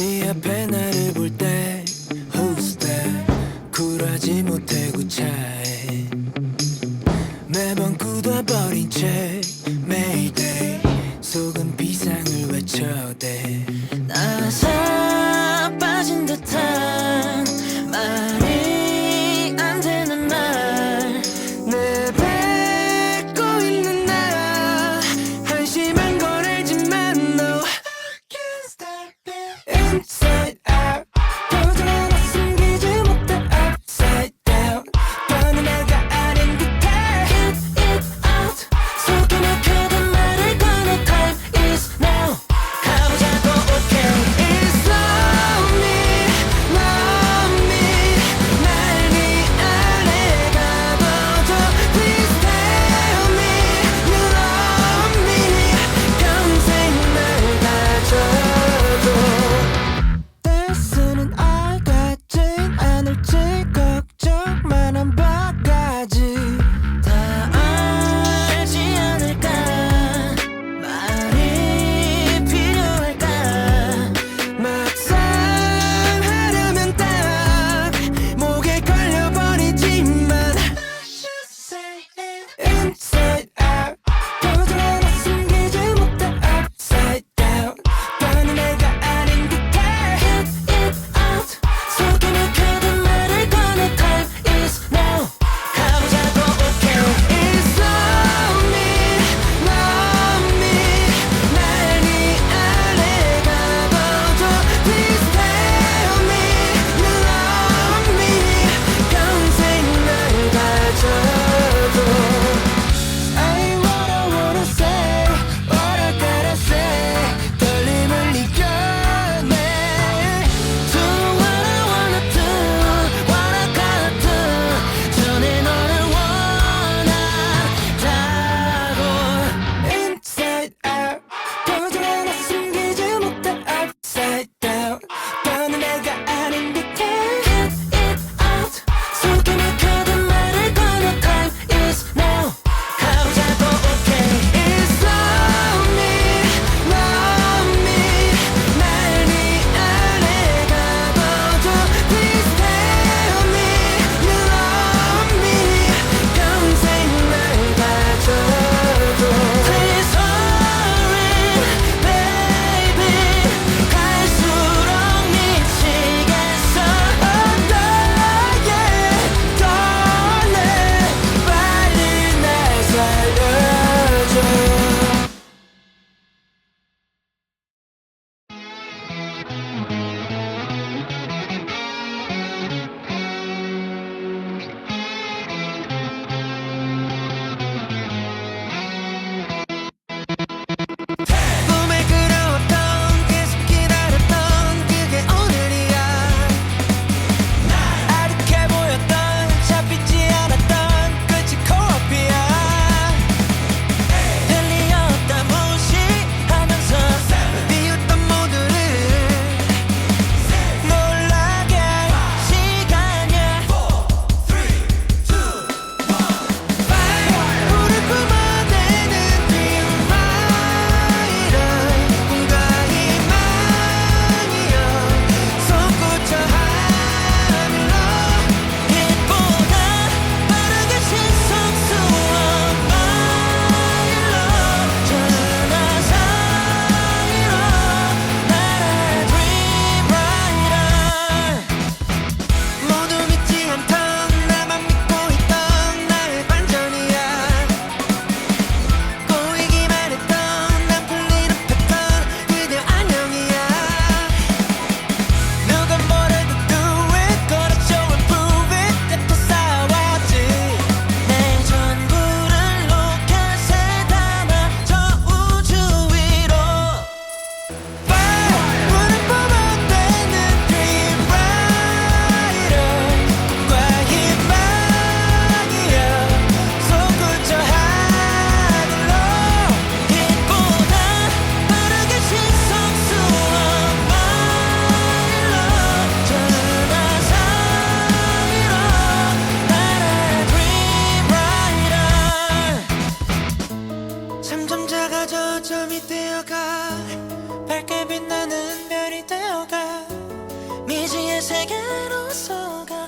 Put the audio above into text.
네 앞에 나를 볼 때 Who's that 굴하지 못해 구차해 매번 굳어버린 채 매일 day 속은 비상을 외쳐대. 나사 점이 되어가 밝게 빛나는 별이 되어가 미지의 세계로 서가